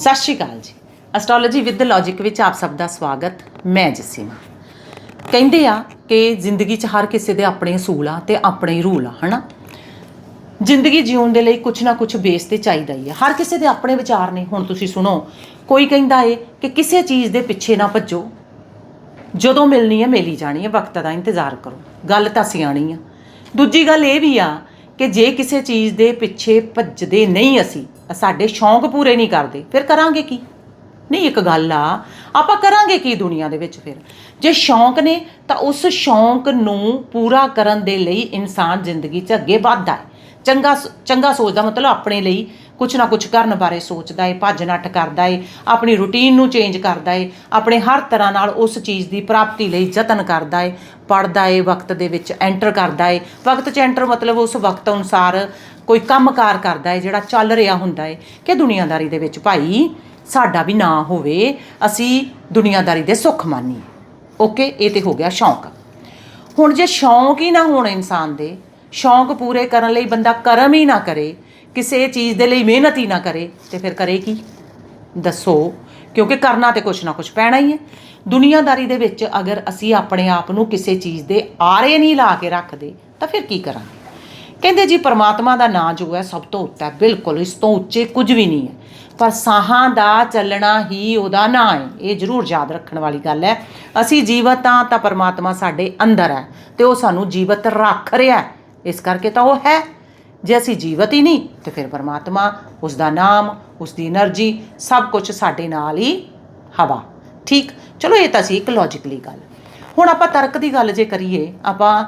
ਸਤਿ ਸ਼੍ਰੀ ਅਕਾਲ ਜੀ। Astrology with logic ਵਿੱਚ ਆਪ ਸਭ ਦਾ ਸਵਾਗਤ। ਮੈਂ ਜਸੀਮਾ। ਕਹਿੰਦੇ ਆ ਕਿ ਜ਼ਿੰਦਗੀ 'ਚ ਹਰ ਕਿਸੇ ਦੇ ਆਪਣੇ ਅਸੂਲ ਆ ਤੇ ਆਪਣੇ ਹੀ ਰੂਲ ਆ, ਹਨਾ? ਜ਼ਿੰਦਗੀ ਜਿਉਣ ਦੇ ਲਈ ਕੁਝ ਨਾ ਕੁਝ ਬੇਸ ਤੇ ਚਾਹੀਦਾ ਹੀ ਆ। ਹਰ ਕਿਸੇ ਦੇ ਆਪਣੇ ਵਿਚਾਰ ਨੇ। ਹੁਣ ਤੁਸੀਂ ਸੁਣੋ, ਕੋਈ ਕਹਿੰਦਾ ਏ ਕਿ ਕਿਸੇ ਚੀਜ਼ ਦੇ ਪਿੱਛੇ ਨਾ ਭੱਜੋ। ਜਦੋਂ ਮਿਲਣੀ ਹੈ ਮਿਲੀ ਜਾਣੀ ਹੈ ਵਕਤ ਦਾ ਇੰਤਜ਼ਾਰ ਕਰੋ। ਗੱਲ ਤਾਂ ਸਿਆਣੀ ਆ। ਦੂਜੀ ਗੱਲ ਇਹ ਵੀ ਆ ਕਿ ਜੇ ਕਿਸੇ ਚੀਜ਼ ਦੇ ਪਿੱਛੇ ਭੱਜਦੇ ਨਹੀਂ ਅਸੀਂ ਸਾਡੇ ਸ਼ੌਂਕ ਪੂਰੇ ਨਹੀਂ ਕਰਦੇ, ਫਿਰ ਕਰਾਂਗੇ ਕੀ? ਨਹੀਂ, ਇੱਕ ਗੱਲ ਆ, ਆਪਾਂ ਕਰਾਂਗੇ ਕੀ ਦੁਨੀਆ ਦੇ ਵਿੱਚ ਫਿਰ? ਜੇ ਸ਼ੌਂਕ ਨੇ, ਤਾਂ ਉਸ ਸ਼ੌਂਕ ਨੂੰ ਪੂਰਾ ਕਰਨ ਦੇ ਲਈ ਇਨਸਾਨ ਜ਼ਿੰਦਗੀ 'ਚ ਅੱਗੇ ਵੱਧਦਾ ਹੈ। ਚੰਗਾ ਚੰਗਾ ਸੋਚਦਾ, ਮਤਲਬ ਆਪਣੇ ਲਈ ਕੁਝ ਨਾ ਕੁਝ ਕਰਨ ਬਾਰੇ ਸੋਚਦਾ ਏ ਭੱਜ ਨੱਠ ਕਰਦਾ ਏ ਆਪਣੀ ਰੁਟੀਨ ਨੂੰ ਚੇਂਜ ਕਰਦਾ ਏ ਆਪਣੇ ਹਰ ਤਰ੍ਹਾਂ ਨਾਲ ਉਸ ਚੀਜ਼ ਦੀ ਪ੍ਰਾਪਤੀ ਲਈ ਯਤਨ ਕਰਦਾ ਏ ਪੜਦਾ ਏ ਵਕਤ ਦੇ ਵਿੱਚ ਐਂਟਰ ਕਰਦਾ ਏ ਵਕਤ 'ਚ ਐਂਟਰ ਮਤਲਬ ਉਸ ਵਕਤ ਅਨੁਸਾਰ ਕੋਈ ਕੰਮਕਾਰ ਕਰਦਾ ਹੈ ਜਿਹੜਾ ਚੱਲ ਰਿਹਾ ਹੁੰਦਾ ਹੈ ਕਿ ਦੁਨੀਆਦਾਰੀ ਦੇ ਵਿੱਚ ਭਾਈ ਸਾਡਾ ਵੀ ਨਾ ਹੋਵੇ, ਅਸੀਂ ਦੁਨੀਆਦਾਰੀ ਦੇ ਸੁੱਖ ਮਾਨੀਏ। ਓਕੇ, ਇਹ ਤੇ ਹੋ ਗਿਆ ਸ਼ੌਂਕ। ਹੁਣ ਜੇ ਸ਼ੌਂਕ ਹੀ ਨਾ ਹੋਣ ਇਨਸਾਨ ਦੇ, ਸ਼ੌਂਕ ਪੂਰੇ ਕਰਨ ਲਈ ਬੰਦਾ ਕਰਮ ਹੀ ਨਾ ਕਰੇ, ਕਿਸੇ ਚੀਜ਼ ਦੇ ਲਈ ਮਿਹਨਤ ਹੀ ਨਾ ਕਰੇ, ਤੇ ਫਿਰ ਕਰੇ ਕੀ? ਦੱਸੋ, ਕਿਉਂਕਿ ਕਰਨਾ ਤੇ ਕੁਛ ਨਾ ਕੁਛ ਪੈਣਾ ਹੀ ਹੈ। ਦੁਨੀਆਦਾਰੀ ਦੇ ਵਿੱਚ ਅਗਰ ਅਸੀਂ ਆਪਣੇ ਆਪ ਨੂੰ ਕਿਸੇ ਚੀਜ਼ ਦੇ ਆਰੇ ਨਹੀਂ ਲਾ ਕੇ ਰੱਖਦੇ, ਤਾਂ ਫਿਰ ਕੀ ਕਰਾਂਗੇ? ਕਹਿੰਦੇ ਜੀ ਪਰਮਾਤਮਾ ਦਾ ਨਾਮ ਜੋ ਹੈ ਸਭ ਤੋਂ ਉੱਤਾ ਬਿਲਕੁਲ, ਇਸ ਤੋਂ ਉੱਚੇ ਕੁਝ ਵੀ ਨਹੀਂ ਹੈ। ਪਰ ਸਾਹਾਂ ਦਾ ਚੱਲਣਾ ਹੀ ਉਹਦਾ ਨਾਂ ਹੈ। ਇਹ ਜ਼ਰੂਰ ਯਾਦ ਰੱਖਣ ਵਾਲੀ ਗੱਲ ਹੈ। ਅਸੀਂ ਜੀਵਤ ਹਾਂ ਤਾਂ ਪਰਮਾਤਮਾ ਸਾਡੇ ਅੰਦਰ ਹੈ ਤੇ ਉਹ ਸਾਨੂੰ ਜੀਵਤ ਰੱਖ ਰਿਹਾ ਇਸ ਕਰਕੇ ਤਾਂ ਉਹ ਹੈ। ਜੇ ਅਸੀਂ ਜੀਵਤ ਹੀ ਨਹੀਂ, ਤੇ ਫਿਰ ਪਰਮਾਤਮਾ ਉਸ ਦਾ ਨਾਮ ਉਸ ਦੀ એનર્ਜੀ, ਸਭ ਕੁਝ ਸਾਡੇ ਨਾਲ ਹੀ ਹਵਾ। ਠੀਕ? ਚਲੋ, ਇਹ ਤਾਂ ਸੀ ਇੱਕ ਲੌਜੀਕਲੀ ਗੱਲ। ਹੁਣ ਆਪਾਂ ਤਰਕ ਦੀ ਗੱਲ ਜੇ ਕਰੀਏ, ਆਪਾਂ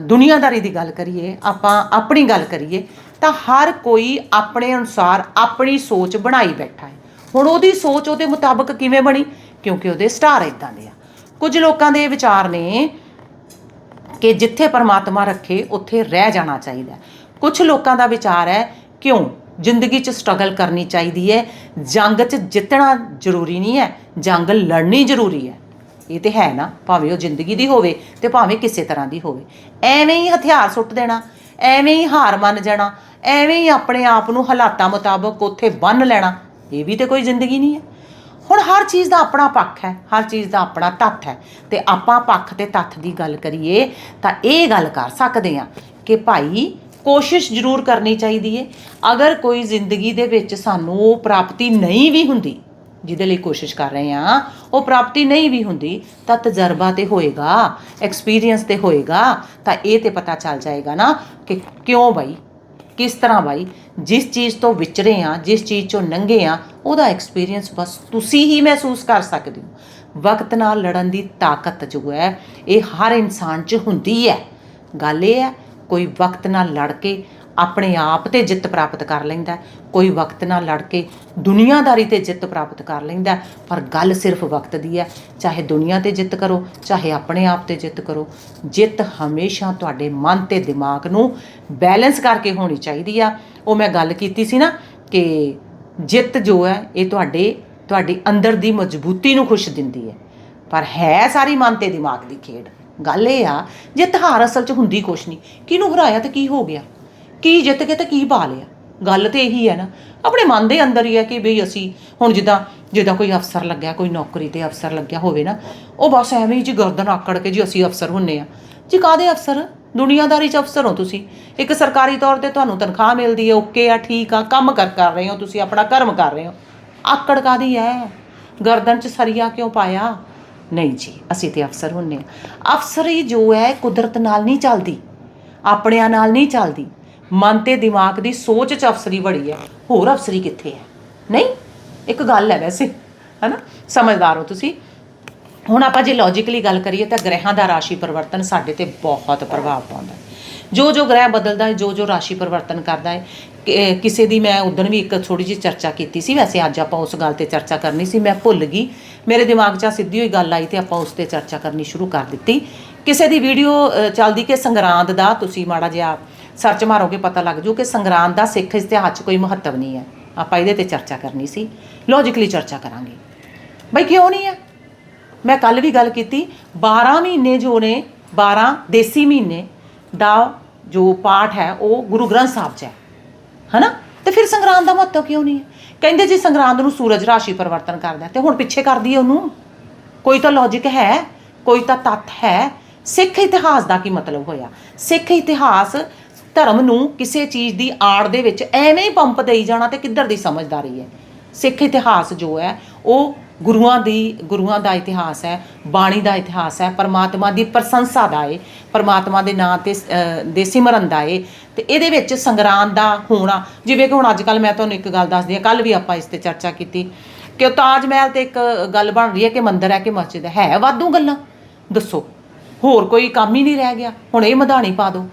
ਦੁਨੀਆਦਾਰੀ ਦੀ ਗੱਲ ਕਰੀਏ, ਆਪਾਂ ਆਪਣੀ ਗੱਲ ਕਰੀਏ, ਤਾਂ ਹਰ ਕੋਈ ਆਪਣੇ ਅਨੁਸਾਰ ਆਪਣੀ ਸੋਚ ਬਣਾਈ ਬੈਠਾ ਹੈ। ਹੁਣ ਉਹਦੀ ਸੋਚ ਉਹਦੇ ਮੁਤਾਬਕ ਕਿਵੇਂ ਬਣੀ? ਕਿਉਂਕਿ ਉਹਦੇ ਸਟਾਰ ਇਦਾਂ ਦੇ ਆ। ਕੁਝ ਲੋਕਾਂ ਦੇ ਇਹ ਵਿਚਾਰ ਨੇ ਕਿ ਜਿੱਥੇ ਪਰਮਾਤਮਾ ਰੱਖੇ, ਉੱਥੇ ਰਹਿ ਜਾਣਾ ਚਾਹੀਦਾ ਹੈ। ਕੁਝ ਲੋਕਾਂ ਦਾ ਵਿਚਾਰ ਹੈ, ਕਿਉਂ? ਜ਼ਿੰਦਗੀ 'ਚ ਸਟਰਗਲ ਕਰਨੀ ਚਾਹੀਦੀ ਹੈ। ਜੰਗ 'ਚ ਜਿੱਤਣਾ ਜ਼ਰੂਰੀ ਨਹੀਂ ਹੈ, ਜੰਗ ਲੜਨੀ ਜ਼ਰੂਰੀ ਹੈ। ਇਹ ਤੇ ਹੈ ਨਾ, ਭਾਵੇਂ ਉਹ ਜ਼ਿੰਦਗੀ ਦੀ ਹੋਵੇ ਤੇ ਭਾਵੇਂ ਕਿਸੇ ਤਰ੍ਹਾਂ ਦੀ ਹੋਵੇ। ਐਵੇਂ ਹੀ ਹਥਿਆਰ ਸੁੱਟ ਦੇਣਾ, ਐਵੇਂ ਹੀ ਹਾਰ ਮੰਨ ਜਾਣਾ, ਐਵੇਂ ਹੀ ਆਪਣੇ ਆਪ ਨੂੰ ਹਾਲਾਤਾਂ ਮੁਤਾਬਕ ਉੱਥੇ ਬੰਨ ਲੈਣਾ, ਇਹ ਵੀ ਤੇ ਕੋਈ ਜ਼ਿੰਦਗੀ ਨਹੀਂ ਹੈ। ਹੁਣ ਹਰ ਚੀਜ਼ ਦਾ ਆਪਣਾ ਪੱਖ ਹੈ, ਹਰ ਚੀਜ਼ ਦਾ ਆਪਣਾ ਤੱਥ ਹੈ। ਤੇ ਆਪਾਂ ਪੱਖ ਤੇ ਤੱਥ ਦੀ ਗੱਲ ਕਰੀਏ ਤਾਂ ਇਹ ਗੱਲ ਕਰ ਸਕਦੇ ਹਾਂ ਕਿ ਭਾਈ ਕੋਸ਼ਿਸ਼ ਜ਼ਰੂਰ ਕਰਨੀ ਚਾਹੀਦੀ ਹੈ। ਅਗਰ ਕੋਈ ਜ਼ਿੰਦਗੀ ਦੇ ਵਿੱਚ ਸਾਨੂੰ ਉਹ ਪ੍ਰਾਪਤੀ ਨਹੀਂ ਵੀ ਹੁੰਦੀ ਜਿਹਦੇ ਲਈ ਕੋਸ਼ਿਸ਼ ਕਰ ਰਹੇ ਹਾਂ, ਉਹ ਪ੍ਰਾਪਤੀ ਨਹੀਂ ਵੀ ਹੁੰਦੀ, ਤਾਂ ਤਜਰਬਾ ਤੇ ਹੋਏਗਾ ਐਕਸਪੀਰੀਅੰਸ ਤੇ ਹੋਏਗਾ, ਤਾਂ ਇਹ ਤੇ ਪਤਾ ਚੱਲ ਜਾਏਗਾ ਨਾ ਕਿ ਕਿਉਂ ਬਾਈ, ਕਿਸ ਤਰ੍ਹਾਂ ਬਾਈ, ਜਿਸ ਚੀਜ਼ ਤੋਂ ਵਿਚਰੇ ਆ ਜਿਸ ਚੀਜ਼ ਚੋਂ ਲੰਘੇ ਆ ਉਹਦਾ ਐਕਸਪੀਰੀਅੰਸ ਬਸ ਤੁਸੀਂ ਹੀ ਮਹਿਸੂਸ ਕਰ ਸਕਦੇ ਹੋ। ਵਕਤ ਨਾਲ ਲੜਨ ਦੀ ਤਾਕਤ ਜੋ ਹੈ, ਇਹ ਹਰ ਇਨਸਾਨ 'ਚ ਹੁੰਦੀ ਹੈ। ਗੱਲ ਇਹ ਹੈ, ਕੋਈ ਵਕਤ ਨਾਲ ਲੜ ਕੇ ਆਪਣੇ ਆਪ ਤੇ ਜਿੱਤ ਪ੍ਰਾਪਤ ਕਰ ਲੈਂਦਾ ਕੋਈ ਵਕਤ ਨਾਲ ਲੜ ਕੇ ਦੁਨੀਆਦਾਰੀ ਤੇ ਜਿੱਤ ਪ੍ਰਾਪਤ ਕਰ ਲੈਂਦਾ ਪਰ ਗੱਲ ਸਿਰਫ ਵਕਤ ਦੀ ਹੈ। ਚਾਹੇ ਦੁਨੀਆ ਤੇ ਜਿੱਤ ਕਰੋ, ਚਾਹੇ ਆਪਣੇ ਆਪ ਤੇ ਜਿੱਤ ਕਰੋ, ਜਿੱਤ ਹਮੇਸ਼ਾ ਤੁਹਾਡੇ ਮਨ ਤੇ ਦਿਮਾਗ ਨੂੰ ਬੈਲੈਂਸ ਕਰਕੇ ਹੋਣੀ ਚਾਹੀਦੀ ਆ। ਉਹ ਮੈਂ ਗੱਲ ਕੀਤੀ ਸੀ ਨਾ ਕਿ ਜਿੱਤ ਜੋ ਹੈ, ਇਹ ਤੁਹਾਡੇ ਤੁਹਾਡੇ ਅੰਦਰ ਦੀ ਮਜ਼ਬੂਤੀ ਨੂੰ ਖੁਸ਼ ਦਿੰਦੀ ਹੈ। ਪਰ ਹੈ ਸਾਰੀ ਮਨ ਤੇ ਦਿਮਾਗ ਦੀ ਖੇਡ। ਗੱਲ ਇਹ ਆ, ਜਿੱਤ ਹਾਰ ਅਸਲ 'ਚ ਹੁੰਦੀ ਕੁਛ ਨਹੀਂ। ਕਿਹਨੂੰ ਹਰਾਇਆ ਤੇ ਕੀ ਹੋ ਗਿਆ? ਕੀ ਜਿੱਤ ਕੇ ਤੇ ਕੀ ਪਾ ਲਿਆ? ਗੱਲ ਤੇ ਇਹੀ ਹੈ ਨਾ। ਆਪਣੇ ਮਨ ਦੇ ਅੰਦਰ ਹੀ ਹੈ ਕਿ ਬਈ ਅਸੀਂ ਹੁਣ ਜਿੱਦਾਂ ਜਿੱਦਾਂ ਕੋਈ ਅਫਸਰ ਲੱਗਿਆ, ਕੋਈ ਨੌਕਰੀ ਤੇ ਅਫਸਰ ਲੱਗਿਆ ਹੋਵੇ ਨਾ, ਉਹ ਬਸ ਐਵੇਂ ਹੀ ਜੀ ਗਰਦਨ ਆਕੜ ਕੇ ਜੀ ਅਸੀਂ ਅਫਸਰ ਹੁੰਨੇ ਆ। ਜੀ ਕਾਦੇ ਅਫਸਰ? ਦੁਨੀਆਦਾਰੀ 'ਚ ਅਫਸਰ ਹੋ ਤੁਸੀਂ। ਇੱਕ ਸਰਕਾਰੀ ਤੌਰ ਤੇ ਤੁਹਾਨੂੰ ਤਨਖਾਹ ਮਿਲਦੀ ਹੈ, ਓਕੇ ਆ, ਠੀਕ ਆ, ਕੰਮ ਕਰ ਕਰ ਰਹੇ ਹੋ ਤੁਸੀਂ, ਆਪਣਾ ਕਰਮ ਕਰ ਰਹੇ ਹੋ। ਆਕੜ ਕਾਦੀ ਹੈ? ਗਰਦਨ 'ਚ ਸਰੀਆ ਕਿਉਂ ਪਾਇਆ? ਨਹੀਂ ਜੀ, ਅਸੀਂ ਤੇ ਅਫਸਰ ਹੁੰਨੇ ਆ। ਅਫਸਰੀ ਜੋ ਹੈ ਕੁਦਰਤ ਨਾਲ ਨਹੀਂ ਚੱਲਦੀ। ਆਪਣਿਆਂ ਨਾਲ ਨਹੀਂ ਚੱਲਦੀ। ਮਨ ਤੇ ਦਿਮਾਗ ਦੀ ਸੋਚ 'ਚ ਅਫਸਰੀ ਬੜੀ ਹੈ। ਹੋਰ ਅਫਸਰੀ ਕਿੱਥੇ ਹੈ? ਨਹੀਂ, ਇੱਕ ਗੱਲ ਹੈ ਵੈਸੇ, ਹੈਨਾ? ਸਮਝਦਾਰ ਹੋ ਤੁਸੀਂ। ਹੁਣ ਆਪਾਂ ਜੇ ਲੌਜੀਕਲੀ ਗੱਲ ਕਰੀਏ ਤਾਂ ਗ੍ਰਹਿਾਂ ਦਾ ਰਾਸ਼ੀ ਪਰਿਵਰਤਨ ਸਾਡੇ ਤੇ ਬਹੁਤ ਪ੍ਰਭਾਵ ਪਾਉਂਦਾ ਹੈ। ਜੋ ਜੋ ਗ੍ਰਹਿ ਬਦਲਦਾ ਹੈ, ਜੋ ਜੋ ਰਾਸ਼ੀ ਪਰਿਵਰਤਨ ਕਰਦਾ ਹੈ ਕਿਸੇ ਦੀ ਮੈਂ ਉਦੋਂ ਵੀ ਇੱਕ ਥੋੜੀ ਜਿਹੀ ਚਰਚਾ ਕੀਤੀ ਸੀ, ਵੈਸੇ ਅੱਜ ਆਪਾਂ ਉਸ ਗੱਲ ਤੇ ਚਰਚਾ ਕਰਨੀ ਸੀ, ਮੈਂ ਭੁੱਲ ਗਈ। ਮੇਰੇ ਦਿਮਾਗ 'ਚ ਸਿੱਧੀ ਹੋਈ ਗੱਲ ਆਈ ਤੇ ਆਪਾਂ ਉਸ ਤੇ ਚਰਚਾ ਕਰਨੀ ਸ਼ੁਰੂ ਕਰ ਦਿੱਤੀ। ਕਿਸੇ ਦੀ ਵੀਡੀਓ ਚੱਲਦੀ ਕਿ ਸੰਗਰਾਂਦ ਦਾ, ਤੁਸੀਂ ਮਾੜਾ ਜਿਹਾ ਸਰਚ ਮਾਰੋਗੇ ਪਤਾ ਲੱਗ ਜੂ ਕਿ ਸੰਗਰਾਂਦ ਦਾ ਸਿੱਖ ਇਤਿਹਾਸ 'ਚ ਕੋਈ ਮਹੱਤਵ ਨਹੀਂ ਹੈ। ਆਪਾਂ ਇਹਦੇ ਤੇ ਚਰਚਾ ਕਰਨੀ ਸੀ। ਲੌਜੀਕਲੀ ਚਰਚਾ ਕਰਾਂਗੇ। ਬਈ ਕਿਉਂ ਨਹੀਂ ਹੈ? ਮੈਂ ਕੱਲ ਵੀ ਗੱਲ ਕੀਤੀ 12 ਮਹੀਨੇ ਜੋ ਨੇ 12 ਦੇਸੀ ਮਹੀਨੇ ਦਾ ਜੋ ਪਾਠ ਹੈ ਉਹ ਗੁਰੂ ਗ੍ਰੰਥ ਸਾਹਿਬ 'ਚ ਹੈ। ਹਨਾ? ਤੇ ਫਿਰ ਸੰਗਰਾਂਦ ਦਾ ਮਹੱਤਵ ਕਿਉਂ ਨਹੀਂ ਹੈ? ਕਹਿੰਦੇ ਜੀ ਸੰਗਰਾਂਦ ਨੂੰ ਸੂਰਜ ਰਾਸ਼ੀ ਪਰਿਵਰਤਨ ਕਰਦਾ ਹੈ, ਤੇ ਹੁਣ ਪਿੱਛੇ ਕਰਦੀ ਹੈ ਉਹਨੂੰ। ਕੋਈ ਤਾਂ ਲੌਜੀਕ ਹੈ ਕੋਈ ਤਾਂ ਤੱਥ ਹੈ। ਸਿੱਖ ਇਤਿਹਾਸ ਦਾ ਕੀ ਮਤਲਬ ਹੋਇਆ? ਸਿੱਖ ਇਤਿਹਾਸ ਧਰਮ ਨੂੰ ਕਿਸੇ ਚੀਜ਼ ਦੀ ਆੜ ਦੇ ਵਿੱਚ ਐਵੇਂ ਹੀ ਪੰਪ ਦੇਈ ਜਾਣਾ ਤੇ ਕਿੱਧਰ ਦੀ ਸਮਝਦਾਰੀ ਹੈ? ਸਿੱਖ ਇਤਿਹਾਸ ਜੋ ਹੈ, ਉਹ ਗੁਰੂਆਂ ਦੀ, ਗੁਰੂਆਂ ਦਾ ਇਤਿਹਾਸ ਹੈ, ਬਾਣੀ ਦਾ ਇਤਿਹਾਸ ਹੈ, ਪਰਮਾਤਮਾ ਦੀ ਪ੍ਰਸ਼ੰਸਾ ਦਾ ਹੈ ਪਰਮਾਤਮਾ ਦੇ ਨਾਂ ਤੇ ਦੇ ਸਿਮਰਨ ਦਾ ਹੈ ਤੇ ਇਹਦੇ ਵਿੱਚ ਸੰਗਰਾਂਦ ਦਾ ਹੋਣਾ, ਜਿਵੇਂ ਕਿ ਹੁਣ ਅੱਜ ਕੱਲ ਮੈਂ ਤੁਹਾਨੂੰ ਇੱਕ ਗੱਲ ਦੱਸਦੀ ਹਾਂ ਕੱਲ ਵੀ ਆਪਾਂ ਇਸ ਤੇ ਚਰਚਾ ਕੀਤੀ। ਕਿ ਉਹ ਤਾਜ ਮਹਿਲ ਤੇ ਇੱਕ ਗੱਲ ਬਣ ਰਹੀ ਹੈ ਕਿ ਮੰਦਿਰ ਹੈ ਕਿ ਮਸਜਿਦ ਹੈ। ਹੈ ਵਾਧੂ ਗੱਲਾਂ। ਦੱਸੋ। ਹੋਰ ਕੋਈ ਕੰਮ ਹੀ ਨਹੀਂ ਰਹਿ ਗਿਆ। ਹੁਣ ਇਹ ਮਧਾਣੀ ਪਾ ਦਿਓ।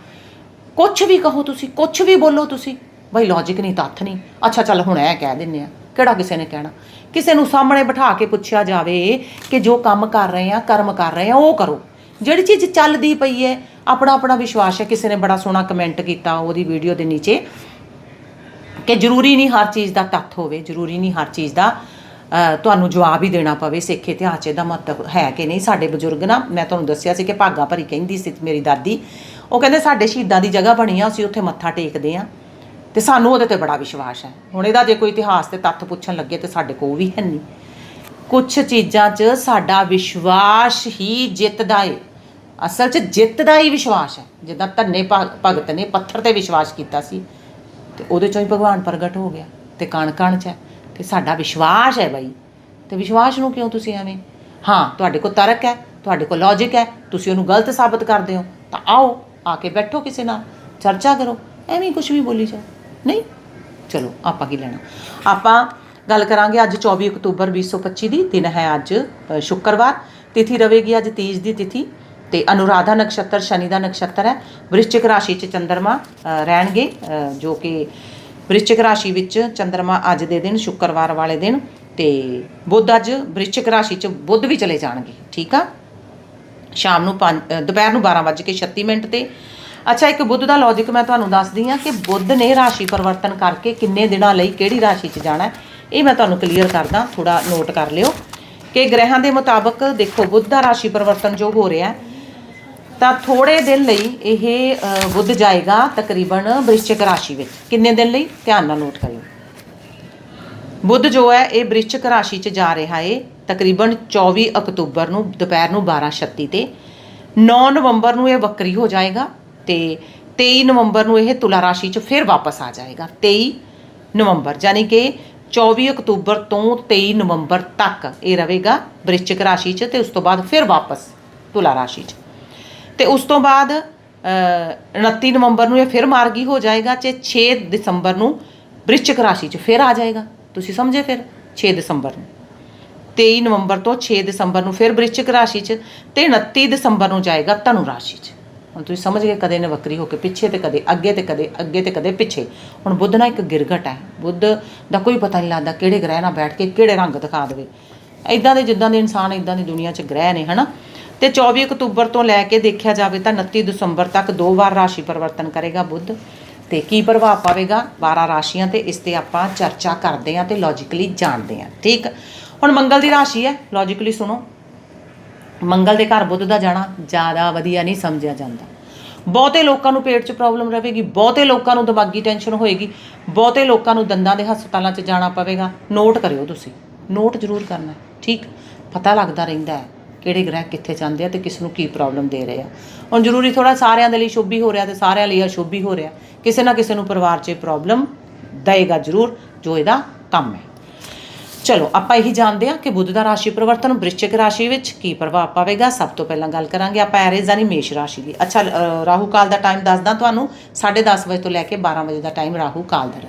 ਕੁਝ ਵੀ ਕਹੋ ਤੁਸੀਂ ਕੁਝ ਵੀ ਬੋਲੋ ਤੁਸੀਂ। ਬਈ ਲੌਜੀਕ ਨਹੀਂ ਤੱਥ ਨਹੀਂ। ਅੱਛਾ, ਚੱਲ ਹੁਣ ਇਹ ਕਹਿ ਦਿੰਨੇ ਆ ਕਿਹੜਾ ਕਿਸੇ ਨੇ ਕਹਿਣਾ? ਕਿਸੇ ਨੂੰ ਸਾਹਮਣੇ ਬਿਠਾ ਕੇ ਪੁੱਛਿਆ ਜਾਵੇ ਕਿ ਜੋ ਕੰਮ ਕਰ ਰਹੇ ਆ, ਕਰਮ ਕਰ ਰਹੇ ਆ, ਉਹ ਕਰੋ। ਜਿਹੜੀ ਚੀਜ਼ ਚੱਲਦੀ ਪਈ ਹੈ, ਆਪਣਾ ਆਪਣਾ ਵਿਸ਼ਵਾਸ ਹੈ। ਕਿਸੇ ਨੇ ਬੜਾ ਸੋਹਣਾ ਕਮੈਂਟ ਕੀਤਾ ਉਹਦੀ ਵੀਡੀਓ ਦੇ ਨੀਚੇ ਕਿ ਜ਼ਰੂਰੀ ਨਹੀਂ ਹਰ ਚੀਜ਼ ਦਾ ਤੱਥ ਹੋਵੇ, ਜ਼ਰੂਰੀ ਨਹੀਂ ਹਰ ਚੀਜ਼ ਦਾ ਤੁਹਾਨੂੰ ਜਵਾਬ ਹੀ ਦੇਣਾ ਪਵੇ ਸਿੱਖ ਇਤਿਹਾਸ 'ਚ ਇਹਦਾ ਮਹੱਤਵ ਹੈ ਕਿ ਨਹੀਂ ਸਾਡੇ ਬਜ਼ੁਰਗ ਨਾ, ਮੈਂ ਤੁਹਾਨੂੰ ਦੱਸਿਆ ਸੀ ਕਿ ਭਾਗਾ ਭਰੀ ਕਹਿੰਦੀ ਸੀ ਮੇਰੀ ਦਾਦੀ, ਉਹ ਕਹਿੰਦੇ ਸਾਡੇ ਸ਼ਹੀਦਾਂ ਦੀ ਜਗ੍ਹਾ ਬਣੀ ਆ, ਅਸੀਂ ਉੱਥੇ ਮੱਥਾ ਟੇਕਦੇ ਆ। ਤੇ ਸਾਨੂੰ ਉਹਦੇ ਤੇ ਬੜਾ ਵਿਸ਼ਵਾਸ ਹੈ। ਹੁਣ ਇਹਦਾ ਜੇ ਕੋਈ ਇਤਿਹਾਸ ਤੇ ਤੱਥ ਪੁੱਛਣ ਲੱਗੇ ਤੇ ਸਾਡੇ ਕੋਲ ਵੀ ਹੈ ਨਹੀਂ। ਕੁਝ ਚੀਜ਼ਾਂ 'ਚ ਸਾਡਾ ਵਿਸ਼ਵਾਸ ਹੀ ਜਿੱਤਦਾ ਏ। ਅਸਲ 'ਚ ਜਿੱਤਦਾ ਹੀ ਵਿਸ਼ਵਾਸ ਹੈ। ਜਿੱਦਾਂ ਧੰਨੇ ਭਗ- ਭਗਤ ਨੇ ਪੱਥਰ ਤੇ ਵਿਸ਼ਵਾਸ ਕੀਤਾ ਸੀ, ਤੇ ਉਹਦੇ ਚੋਂ ਹੀ ਭਗਵਾਨ ਪ੍ਰਗਟ ਹੋ ਗਿਆ। ਤੇ ਕਣ ਕਣ 'ਚ ਹੈ। ਤੇ ਸਾਡਾ ਵਿਸ਼ਵਾਸ ਹੈ ਬਾਈ। ਤੇ ਵਿਸ਼ਵਾਸ ਨੂੰ ਕਿਉਂ ਤੁਸੀਂ ਐਵੇਂ? ਹਾਂ, ਤੁਹਾਡੇ ਕੋਲ ਤਰਕ ਹੈ, ਤੁਹਾਡੇ ਕੋਲ ਲੌਜੀਕ ਹੈ, ਤੁਸੀਂ ਉਹਨੂੰ ਗਲਤ ਸਾਬਤ ਕਰਦੇ ਹੋ, ਤਾਂ ਆਓ, ਆ ਕੇ ਬੈਠੋ ਕਿਸੇ ਨਾਲ, ਚਰਚਾ ਕਰੋ, ਐਵੇਂ ਕੁਝ ਵੀ ਬੋਲੀ ਜਾਓ। ਨਹੀਂ? ਚਲੋ, ਆਪਾਂ ਕੀ ਲੈਣਾ? ਆਪਾਂ ਗੱਲ ਕਰਾਂਗੇ ਅੱਜ 24 ਅਕਤੂਬਰ 2025 ਦੀ, ਦਿਨ ਹੈ ਅੱਜ ਸ਼ੁੱਕਰਵਾਰ। ਤਿਥੀ ਰਵੇਗੀ ਅੱਜ ਤੀਜ ਦੀ ਤਿਥੀ, ਤੇ ਅਨੁਰਾਧਾ ਨਕਸ਼ਤਰ, ਸ਼ਨੀ ਦਾ ਨਕਸ਼ਤਰ ਹੈ। ਵ੍ਰਿਸ਼ਚਿਕ ਰਾਸ਼ੀ 'ਚ ਚੰ드ਰਮਾ ਰਹਿਣਗੇ ਜੋ ਕਿ ਵ੍ਰਿਸ਼ਚਿਕ ਰਾਸ਼ੀ ਵਿੱਚ ਚੰ드ਰਮਾ ਅੱਜ ਦੇ ਦਿਨ, ਸ਼ੁੱਕਰਵਾਰ ਵਾਲੇ ਦਿਨ ਤੇ ਬੁੱਧ ਅੱਜ ਵ੍ਰਿਸ਼ਚਿਕ ਰਾਸ਼ੀ 'ਚ ਬੁੱਧ ਵੀ ਚਲੇ ਜਾਣਗੇ, ਠੀਕ ਆ? ਸ਼ਾਮ ਨੂੰ ਪੰਜ- ਦੁਪਹਿਰ ਨੂੰ 12:36 ਮਿੰਟ ਤੇ। ਅੱਛਾ, ਇੱਕ ਬੁੱਧ ਦਾ ਲੌਜੀਕ ਮੈਂ ਤੁਹਾਨੂੰ ਦੱਸਦੀ ਹਾਂ ਕਿ ਬੁੱਧ ਨੇ ਰਾਸ਼ੀ ਪਰਿਵਰਤਨ ਕਰਕੇ ਕਿੰਨੇ ਦਿਨਾਂ ਲਈ ਕਿਹੜੀ ਰਾਸ਼ੀ 'ਚ ਜਾਣਾ ਇਹ ਮੈਂ ਤੁਹਾਨੂੰ ਕਲੀਅਰ ਕਰਦਾ ਥੋੜਾ ਨੋਟ ਕਰ ਲਿਓ ਕਿ ਗ੍ਰਹਿਾਂ ਦੇ ਮੁਤਾਬਕ ਦੇਖੋ, ਬੁੱਧ ਦਾ ਰਾਸ਼ੀ ਪਰਿਵਰਤਨ ਜੋ ਹੋ ਰਿਹਾ ਹੈ। ਤਾਂ ਥੋੜੇ ਦਿਨ ਲਈ ਇਹ ਬੁੱਧ ਜਾਏਗਾ ਤਕਰੀਬਨ ਵ੍ਰਿਸ਼ਚਿਕ ਰਾਸ਼ੀ ਵਿੱਚ। ਕਿੰਨੇ ਦਿਨ ਲਈ? ਧਿਆਨ ਨਾਲ ਨੋਟ ਕਰਿਓ। ਬੁੱਧ ਜੋ ਹੈ, ਇਹ ਵ੍ਰਿਸ਼ਚਿਕ ਰਾਸ਼ੀ 'ਚ ਜਾ ਰਿਹਾ ਏ ਤਕਰੀਬਨ 24 ਅਕਤੂਬਰ ਨੂੰ, ਦੁਪਹਿਰ ਨੂੰ 12:36 ਤੇ। 9 ਨਵੰਬਰ ਨੂੰ ਇਹ ਵਕਰੀ ਹੋ ਜਾਏਗਾ ਤੇ 23 ਨਵੰਬਰ ਨੂੰ ਇਹ ਤੁਲਾ ਰਾਸ਼ੀ 'ਚ ਫਿਰ ਵਾਪਸ ਆ ਜਾਏਗਾ। 23 ਨਵੰਬਰ, ਯਾਨੀ ਕਿ 24 ਅਕਤੂਬਰ ਤੋਂ 23 ਨਵੰਬਰ ਤੱਕ ਇਹ ਰਹੇਗਾ ਵ੍ਰਿਸ਼ਚਿਕ ਰਾਸ਼ੀ 'ਚ ਤੇ ਉਸ ਤੋਂ ਬਾਅਦ ਫਿਰ ਵਾਪਸ ਤੁਲਾ ਰਾਸ਼ੀ 'ਚ। ਤੇ ਉਸ ਤੋਂ ਬਾਅਦ ਅ, 29 ਨਵੰਬਰ ਨੂੰ ਇਹ ਫਿਰ ਮਾਰਗੀ ਹੋ ਜਾਏਗਾ ਤੇ 6 ਦਸੰਬਰ ਨੂੰ ਵ੍ਰਿਸ਼ਚਿਕ ਰਾਸ਼ੀ 'ਚ ਫਿਰ ਆ ਜਾਏਗਾ। ਤੁਸੀਂ ਸਮਝੇ ਫਿਰ? 6 ਦਸੰਬਰ ਨੂੰ। 23 ਨਵੰਬਰ ਤੋਂ 6 ਦਸੰਬਰ ਨੂੰ ਫਿਰ ਵ੍ਰਿਸ਼ਚਿਕ ਰਾਸ਼ੀ 'ਚ ਤੇ 29 ਦਸੰਬਰ ਨੂੰ ਜਾਏਗਾ ਧਨੂ ਰਾਸ਼ੀ 'ਚ। ਹੁਣ ਤੁਸੀਂ ਸਮਝ ਗਏ ਕਦੇ ਨੇ ਵੱਕਰੀ ਹੋ ਕੇ ਪਿੱਛੇ ਤੇ ਕਦੇ ਅੱਗੇ ਤੇ ਕਦੇ ਅੱਗੇ ਤੇ ਕਦੇ ਪਿੱਛੇ। ਹੁਣ ਬੁੱਧ ਨਾਲ ਇੱਕ ਗਿਰਗਟ ਹੈ। ਬੁੱਧ ਦਾ ਕੋਈ ਪਤਾ ਨਹੀਂ ਲੱਗਦਾ ਕਿਹੜੇ ਗ੍ਰਹਿ ਨਾਲ ਬੈਠ ਕੇ ਕਿਹੜੇ ਰੰਗ ਦਿਖਾ ਦੇਵੇ। ਇਦਾਂ ਦੇ ਜਿੱਦਾਂ ਦੇ ਇਨਸਾਨ ਇਦਾਂ ਦੀ ਦੁਨੀਆ 'ਚ ਗ੍ਰਹਿ ਨੇ ਹਨਾ? ਤੇ 24 ਅਕਤੂਬਰ ਤੋਂ ਲੈ ਕੇ ਦੇਖਿਆ ਜਾਵੇ ਤਾਂ 29 ਦਸੰਬਰ ਤੱਕ ਦੋ ਵਾਰ ਰਾਸ਼ੀ ਪਰਿਵਰਤਨ ਕਰੇਗਾ ਬੁੱਧ। ਤੇ ਕੀ ਪ੍ਰਭਾਵ ਪਾਵੇਗਾ? 12 ਰਾਸ਼ੀਆਂ ਤੇ ਇਸ ਤੇ ਆਪਾਂ ਚਰਚਾ ਕਰਦੇ ਹਾਂ ਤੇ ਲੌਜੀਕਲੀ ਜਾਣਦੇ ਹਾਂ। ਠੀਕ? ਹੁਣ ਮੰਗਲ ਦੀ ਰਾਸ਼ੀ ਹੈ ਲੌਜੀਕਲੀ ਸੁਣੋ। ਮੰਗਲ ਦੇ ਘਰ ਬੁੱਧ ਦਾ ਜਾਣਾ ਜ਼ਿਆਦਾ ਵਧੀਆ ਨਹੀਂ ਸਮਝਿਆ ਜਾਂਦਾ। ਬਹੁਤੇ ਲੋਕਾਂ ਨੂੰ ਪੇਟ 'ਚ ਪ੍ਰੋਬਲਮ ਰਹੇਗੀ, ਬਹੁਤੇ ਲੋਕਾਂ ਨੂੰ ਦਿਮਾਗੀ ਟੈਨਸ਼ਨ ਹੋਏਗੀ, ਬਹੁਤੇ ਲੋਕਾਂ ਨੂੰ ਦੰਦਾਂ ਦੇ ਹਸਪਤਾਲਾਂ 'ਚ ਜਾਣਾ ਪਵੇਗਾ। ਨੋਟ ਕਰਿਓ ਤੁਸੀਂ। ਨੋਟ ਜ਼ਰੂਰ ਕਰਨਾ। ਠੀਕ? ਪਤਾ ਲੱਗਦਾ ਰਹਿੰਦਾ ਹੈ। ਕਿਹੜੇ ਗ੍ਰਹਿ ਕਿੱਥੇ ਜਾਂਦੇ ਆ ਤੇ ਕਿਸ ਨੂੰ ਕੀ ਪ੍ਰੋਬਲਮ ਦੇ ਰਹੇ ਆ। ਹੁਣ ਜ਼ਰੂਰੀ ਥੋੜਾ ਸਾਰਿਆਂ ਦੇ ਲਈ ਸ਼ੁਭ ਹੀ ਹੋ ਰਿਹਾ ਤੇ ਸਾਰਿਆਂ ਲਈ ਅਸ਼ੁਭ ਹੀ ਹੋ ਰਿਹਾ। ਕਿਸੇ ਨਾ ਕਿਸੇ ਨੂੰ ਪਰਿਵਾਰ 'ਚ ਪ੍ਰੋਬਲਮ ਦਏਗਾ ਜ਼ਰੂਰ, ਜੋ ਇਹਦਾ ਕੰਮ ਹੈ। ਚਲੋ, ਆਪਾਂ ਇਹੀ ਜਾਣਦੇ ਹਾਂ ਕਿ ਬੁੱਧ ਦਾ ਰਾਸ਼ੀ ਪਰਿਵਰਤਨ ਵ੍ਰਿਸ਼ਚਿਕ ਰਾਸ਼ੀ ਵਿੱਚ ਕੀ ਪ੍ਰਭਾਵ ਪਾਵੇਗਾ, ਸਭ ਤੋਂ ਪਹਿਲਾਂ ਗੱਲ ਕਰਾਂਗੇ ਆਪਾਂ ਐਰੀਜ਼ ਯਾਨੀ ਮੇਸ਼ ਰਾਸ਼ੀ ਦੀ। ਅੱਛਾ ਰਾਹੂ ਕਾਲ ਦਾ ਟਾਈਮ ਦੱਸਦਾ ਤੁਹਾਨੂੰ 10:30 ਵਜੇ ਤੋਂ ਲੈ ਕੇ 12 ਵਜੇ ਦਾ ਟਾਈਮ ਰਾਹੂ ਕਾਲ ਦਾ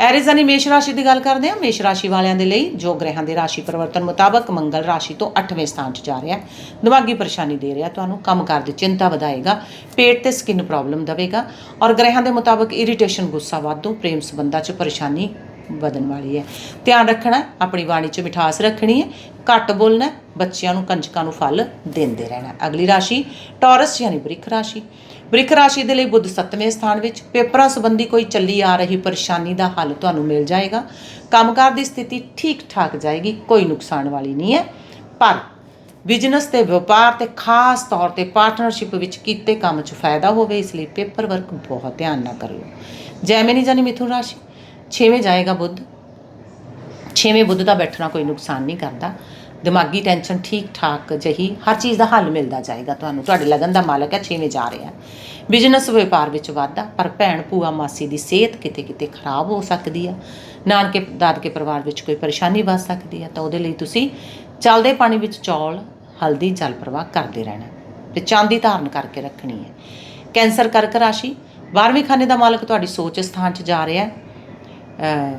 ਰਹੇਗਾ ਮੇਸ਼ ਰਾਸ਼ੀ ਦੀ ਗੱਲ ਕਰਦੇ ਹਾਂ। ਮੇਸ਼ ਰਾਸ਼ੀ ਵਾਲਿਆਂ ਦੇ ਲਈ ਜੋ ਗ੍ਰਹਿਾਂ ਦੇ ਰਾਸ਼ੀ ਪਰਿਵਰਤਨ ਮੁਤਾਬਕ ਮੰਗਲ ਰਾਸ਼ੀ ਤੋਂ 8ਵੇਂ ਸਥਾਨ 'ਚ ਜਾ ਰਿਹਾ। ਦਿਮਾਗੀ ਪਰੇਸ਼ਾਨੀ ਦੇ ਰਿਹਾ। ਤੁਹਾਨੂੰ ਕੰਮਕਾਰ ਦੀ ਚਿੰਤਾ ਵਧਾਏਗਾ, ਪੇਟ ਤੇ ਸਕਿਨ ਪ੍ਰੋਬਲਮ ਦੇਵੇਗਾ ਔਰ ਗ੍ਰਹਿਾਂ ਦੇ ਮੁਤਾਬਕ ਇਰੀਟੇਸ਼ਨ ਗੁੱਸਾ ਵਾਧੂ, ਪ੍ਰੇਮ ਸੰਬੰਧਾਂ 'ਚ ਪਰੇਸ਼ਾਨੀ ਵਧਣ ਵਾਲੀ ਹੈ। ਧਿਆਨ ਰੱਖਣਾ, ਆਪਣੀ ਬਾਣੀ 'ਚ ਮਿਠਾਸ ਰੱਖਣੀ ਹੈ। ਘੱਟ ਬੋਲਣਾ, ਬੱਚਿਆਂ ਨੂੰ ਕੰਜਕਾਂ ਨੂੰ ਫਲ ਦਿੰਦੇ ਰਹਿਣਾ। ਅਗਲੀ ਰਾਸ਼ੀ ਟੌਰਸ ਯਾਨੀ ਬ੍ਰਿਖ ਰਾਸ਼ੀ। ਬ੍ਰਿਖ ਰਾਸ਼ੀ ਦੇ ਲਈ ਬੁੱਧ 7ਵੇਂ ਸਥਾਨ ਵਿੱਚ, ਪੇਪਰਾਂ ਸੰਬੰਧੀ ਕੋਈ ਚੱਲੀ ਆ ਰਹੀ ਪਰੇਸ਼ਾਨੀ ਦਾ ਹੱਲ ਤੁਹਾਨੂੰ ਮਿਲ ਜਾਏਗਾ। ਕੰਮਕਾਰ ਦੀ ਸਥਿਤੀ ਠੀਕ ਠਾਕ ਜਾਏਗੀ, ਕੋਈ ਨੁਕਸਾਨ ਵਾਲੀ ਨਹੀਂ ਹੈ। ਪਰ ਬਿਜ਼ਨਸ ਤੇ ਵਪਾਰ ਤੇ ਖਾਸ ਤੌਰ ਤੇ ਪਾਰਟਨਰਸ਼ਿਪ ਵਿੱਚ ਕੀਤੇ ਕੰਮ 'ਚ ਫਾਇਦਾ ਹੋਵੇ, ਇਸ ਲਈ ਪੇਪਰ ਵਰਕ ਬਹੁਤ ਧਿਆਨ ਨਾਲ ਕਰਿਓ। ਜੈਮਿਨੀ ਜਾਨੀ ਮਿਥੁਨ ਰਾਸ਼ੀ, ਛੇਵੇਂ ਜਾਏਗਾ ਬੁੱਧ। ਛੇਵੇਂ ਬੁੱਧ ਦਾ ਬੈਠਣਾ ਕੋਈ ਨੁਕਸਾਨ ਨਹੀਂ ਕਰਦਾ। ਦਿਮਾਗੀ ਟੈਨਸ਼ਨ ਠੀਕ ਠਾਕ ਜਹੀ ਹਰ ਚੀਜ਼ ਦਾ ਹੱਲ ਮਿਲਦਾ ਜਾਏਗਾ ਤੁਹਾਨੂੰ। ਤੁਹਾਡੇ ਲਗਨ ਦਾ ਮਾਲਕ ਹੈ, ਛੇਵੇਂ ਜਾ ਰਿਹਾ ਬਿਜ਼ਨਸ ਵਪਾਰ ਵਿੱਚ ਵਾਧਾ, ਪਰ ਭੈਣ ਭੂਆ ਮਾਸੀ ਦੀ ਸਿਹਤ ਕਿਤੇ ਕਿਤੇ ਖਰਾਬ ਹੋ ਸਕਦੀ ਆ ਨਾਨਕੇ, ਦਾਦਕੇ ਪਰਿਵਾਰ ਵਿੱਚ ਕੋਈ ਪਰੇਸ਼ਾਨੀ ਵੱਧ ਸਕਦੀ ਆ ਤਾਂ ਉਹਦੇ ਲਈ ਤੁਸੀਂ ਚੱਲਦੇ ਪਾਣੀ ਵਿੱਚ ਚੌਲ, ਹਲਦੀ, ਜਲ ਪ੍ਰਵਾਹ ਕਰਦੇ ਰਹਿਣਾ। ਤੇ ਚਾਂਦੀ ਧਾਰਨ ਕਰਕੇ ਰੱਖਣੀ ਹੈ। ਕੈਂਸਰ ਕਰਕ ਰਾਸ਼ੀ 12ਵੇਂ ਖਾਨੇ ਦਾ ਮਾਲਕ ਤੁਹਾਡੀ ਸੋਚ ਸਥਾਨ 'ਚ ਜਾ ਰਿਹਾ ਹੈ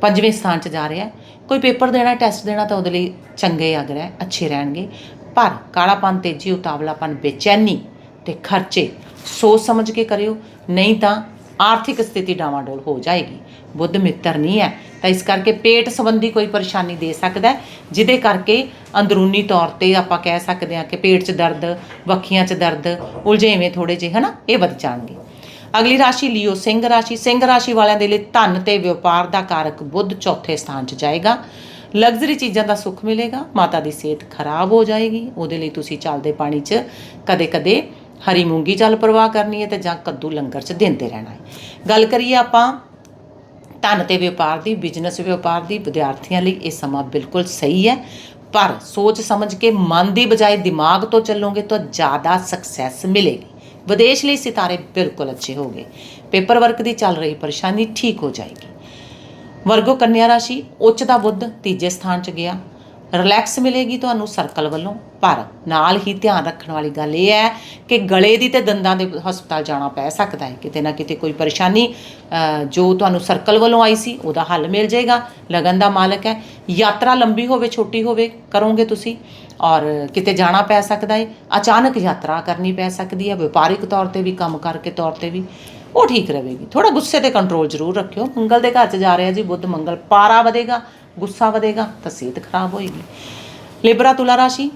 ਪੰਜਵੇਂ ਸਥਾਨ 'ਚ ਜਾ ਰਿਹਾ ਹੈ। ਕੋਈ ਪੇਪਰ ਦੇਣਾ, ਟੈਸਟ ਦੇਣਾ ਤਾਂ ਉਹਦੇ ਲਈ ਚੰਗੇ ਅਗਰ ਹੈ ਅੱਛੇ ਰਹਿਣਗੇ। ਪਰ ਕਾਲਾਪਨ, ਤੇਜ਼ੀ, ਉਤਾਵਲਾਪਨ, ਬੇਚੈਨੀ ਤੇ ਖਰਚੇ ਸੋਚ ਸਮਝ ਕੇ ਕਰਿਓ, ਨਹੀਂ ਤਾਂ ਆਰਥਿਕ ਸਥਿਤੀ ਡਾਵਾਡੋਲ ਹੋ ਜਾਏਗੀ। ਬੁੱਧ ਮਿੱਤਰ ਨਹੀਂ ਹੈ, ਤਾਂ ਇਸ ਕਰਕੇ ਪੇਟ ਸੰਬੰਧੀ ਕੋਈ ਪਰੇਸ਼ਾਨੀ ਦੇ ਸਕਦਾ ਜਿਹਦੇ ਕਰਕੇ ਅੰਦਰੂਨੀ ਤੌਰ ਤੇ ਆਪਾਂ ਕਹਿ ਸਕਦੇ ਹਾਂ ਕਿ ਪੇਟ 'ਚ ਦਰਦ, ਵੱਖੀਆਂ 'ਚ ਦਰਦ, ਉਲਝੇਵੇਂ ਥੋੜੇ ਜਿਹੇ, ਹਨਾ, ਇਹ ਵੱਧ ਜਾਣਗੇ। ਅਗਲੀ ਰਾਸ਼ੀ ਲਿਓ ਸਿੰਘ ਰਾਸ਼ੀ। ਸਿੰਘ ਰਾਸ਼ੀ ਵਾਲਿਆਂ ਦੇ ਲਈ ਧਨ ਤੇ ਵਪਾਰ ਦਾ ਕਾਰਕ ਬੁੱਧ ਚੌਥੇ ਸਥਾਨ 'ਚ ਜਾਏਗਾ। ਲਗਜ਼ਰੀ ਚੀਜ਼ਾਂ ਦਾ ਸੁੱਖ ਮਿਲੇਗਾ, ਮਾਤਾ ਦੀ ਸਿਹਤ ਖਰਾਬ ਹੋ ਜਾਏਗੀ। ਉਹਦੇ ਲਈ ਤੁਸੀਂ ਚੱਲਦੇ ਪਾਣੀ 'ਚ ਕਦੇ-ਕਦੇ ਹਰੀ ਮੂੰਗੀ ਜਲ ਪ੍ਰਵਾਹ ਕਰਨੀ ਹੈ ਤੇ ਜਾਂ ਕੱਦੂ ਲੰਗਰ 'ਚ ਦਿੰਦੇ ਰਹਿਣਾ ਹੈ। ਗੱਲ ਕਰੀਏ ਆਪਾਂ ਧਨ ਤੇ ਵਪਾਰ ਦੀ ਬਿਜ਼ਨਸ ਵਪਾਰ ਦੀ, ਵਿਦਿਆਰਥੀਆਂ ਲਈ ਇਹ ਸਮਾਂ ਬਿਲਕੁਲ ਸਹੀ ਹੈ। ਪਰ ਸੋਚ ਸਮਝ ਕੇ ਮਨ ਦੀ ਬਜਾਏ ਦਿਮਾਗ ਤੋਂ ਚੱਲੋਗੇ ਤਾਂ ਜ਼ਿਆਦਾ ਸਕਸੈਸ ਮਿਲੇਗੀ। ਵਿਦੇਸ਼ ਲਈ ਸਿਤਾਰੇ ਬਿਲਕੁਲ ਅੱਛੇ ਹੋਗੇ ਪੇਪਰ ਵਰਕ ਦੀ ਚੱਲ ਰਹੀ ਪਰੇਸ਼ਾਨੀ ਠੀਕ ਹੋ ਜਾਏਗੀ। ਵਰਗੋ ਕੰਨਿਆ ਰਾਸ਼ੀ ਉੱਚ ਦਾ ਬੁੱਧ ਤੀਜੇ ਸਥਾਨ 'ਚ ਗਿਆ। ਰਿਲੈਕਸ ਮਿਲੇਗੀ ਤੁਹਾਨੂੰ ਸਰਕਲ ਵੱਲੋਂ। ਪਰ ਨਾਲ ਹੀ ਧਿਆਨ ਰੱਖਣ ਵਾਲੀ ਗੱਲ ਇਹ ਹੈ ਕਿ ਗਲੇ ਦੀ ਤੇ ਦੰਦਾਂ ਦੇ ਹਸਪਤਾਲ ਜਾਣਾ ਪੈ ਸਕਦਾ ਹੈ। ਕਿਤੇ ਨਾ ਕਿਤੇ ਕੋਈ ਪਰੇਸ਼ਾਨੀ ਜੋ ਤੁਹਾਨੂੰ ਸਰਕਲ ਵੱਲੋਂ ਆਈ ਸੀ, ਉਹਦਾ ਹੱਲ ਮਿਲ ਜਾਏਗਾ। ਲਗਨ ਦਾ ਮਾਲਕ ਹੈ। ਯਾਤਰਾ ਲੰਬੀ ਹੋਵੇ, ਛੋਟੀ ਹੋਵੇ, ਕਰੋਗੇ ਤੁਸੀਂ। ਔਰ ਕਿਤੇ ਜਾਣਾ ਪੈ ਸਕਦਾ ਹੈ। ਅਚਾਨਕ ਯਾਤਰਾ ਕਰਨੀ ਪੈ ਸਕਦੀ ਹੈ। ਵਪਾਰਿਕ ਤੌਰ ਤੇ ਵੀ, ਕੰਮ ਕਰਕੇ ਤੌਰ ਤੇ ਵੀ। ਉਹ ਠੀਕ ਰਹੇਗੀ। ਥੋੜਾ ਗੁੱਸੇ ਤੇ ਕੰਟਰੋਲ ਜ਼ਰੂਰ ਰੱਖਿਓ। ਮੰਗਲ ਦੇ ਘਰ 'ਚ ਜਾ ਰਿਹਾ ਜੀ, ਬੁੱਧ ਮੰਗਲ ਪਾਰਾ ਵਧੇਗਾ। ਗੁੱਸਾ ਵਧੇਗਾ ਤਾਂ ਸਿਹਤ ਖਰਾਬ ਹੋਏਗੀ। ਲਿਬਰਾ ਤੁਲਾ ਰਾਸ਼ੀ,